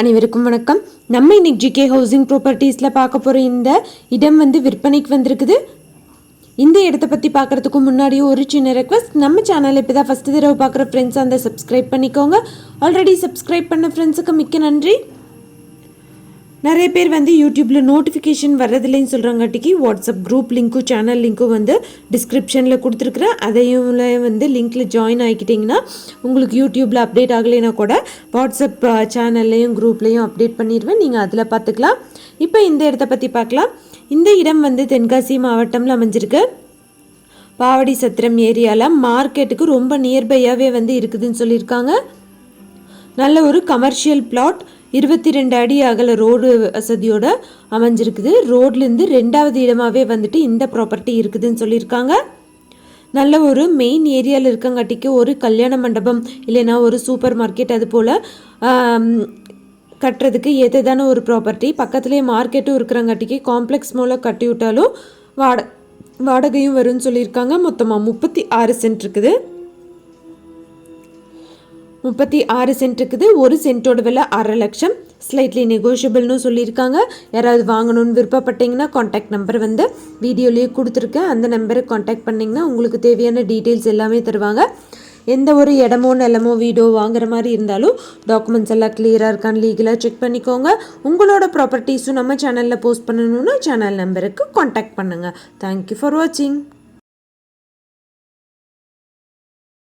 அனைவருக்கும் வணக்கம். நம்ம இன்னைக்கு ஜிகே ஹவுசிங் ப்ராப்பர்ட்டிஸில் பார்க்க போகிற இந்த இடம் வந்து விற்பனைக்கு வந்திருக்குது. இந்த இடத்த பற்றி பார்க்குறதுக்கு முன்னாடி ஒரு சின்ன ரெக்வஸ்ட் நம்ம சேனல் இப்போ தான் ஃபஸ்ட்டு தடவை பார்க்குற ஃப்ரெண்ட்ஸ் அந்த சப்ஸ்கிரைப் பண்ணிக்கோங்க. ஆல்ரெடி சப்ஸ்கிரைப் பண்ண ஃப்ரெண்ட்ஸுக்கு மிக்க நன்றி. நிறைய பேர் வந்து யூடியூப்பில் நோட்டிஃபிகேஷன் வர்றதில்லைன்னு சொல்கிறாங்காட்டிக்கு வாட்ஸ்அப் குரூப் லிங்க்கும் சேனல் லிங்க்கும் வந்து டிஸ்கிரிப்ஷனில் கொடுத்துருக்குறேன். அதையும் வந்து லிங்க்கில் ஜாயின் ஆகிக்கிட்டிங்கன்னா உங்களுக்கு யூடியூப்பில் அப்டேட் ஆகலைன்னா கூட வாட்ஸ்அப் சேனல்லையும் குரூப்லேயும் அப்டேட் பண்ணிடுவேன். நீங்கள் அதில் பார்த்துக்கலாம். இப்போ இந்த இடத்த பற்றி பார்க்கலாம். இந்த இடம் வந்து தென்காசி மாவட்டம்ல அமைஞ்சிருக்கு. பாவடி சத்திரம் ஏரியாவில் மார்க்கெட்டுக்கு ரொம்ப நியர்பையாகவே வந்து இருக்குதுன்னு சொல்லியிருக்காங்க. நல்ல ஒரு கமர்ஷியல் பிளாட் இருபத்தி ரெண்டு அடி அகல ரோடு வசதியோட அமைஞ்சிருக்குது. ரோட்லேருந்து ரெண்டாவது இடமாகவே வந்துட்டு இந்த ப்ராப்பர்ட்டி இருக்குதுன்னு சொல்லியிருக்காங்க. நல்ல ஒரு மெயின் ஏரியாவில் இருக்கங்காட்டிக்கு ஒரு கல்யாண மண்டபம் இல்லைன்னா ஒரு சூப்பர் மார்க்கெட் அது போல் கட்டுறதுக்கு ஏற்றதான ஒரு ப்ராப்பர்ட்டி பக்கத்துலேயே மார்க்கெட்டும் இருக்கிறங்காட்டிக்கு காம்ப்ளெக்ஸ் மூலம் கட்டி விட்டாலும் வாட வாடகையும் வரும்னு சொல்லியிருக்காங்க. மொத்தமாக முப்பத்தி ஆறு சென்ட் இருக்குது. முப்பத்தி ஆறு சென்ட் இருக்குது ஒரு சென்ட்டோட விலை அரை லட்சம். ஸ்லைட்லி நெகோஷியபிள்னு சொல்லியிருக்காங்க. யாராவது வாங்கணும்னு விருப்பப்பட்டீங்கன்னா காண்டாக்ட் நம்பர் வந்து வீடியோலேயே கொடுத்துருக்கேன். அந்த நம்பரை காண்டாக்ட் பண்ணிங்கன்னா உங்களுக்கு தேவையான டீட்டெயில்ஸ் எல்லாமே தருவாங்க. எந்த ஒரு இடமோ நிலமோ வீடோ வாங்குற மாதிரி இருந்தாலும் டாக்குமெண்ட்ஸ் எல்லாம் கிளியராக இருக்கான்னு லீகலாக செக் பண்ணிக்கோங்க. உங்களோட ப்ராப்பர்ட்டிஸும் நம்ம சேனலில் போஸ்ட் பண்ணணுன்னா சேனல் நம்பருக்கு காண்டாக்ட் பண்ணுங்கள் தேங்க்யூ ஃபார் வாட்சிங்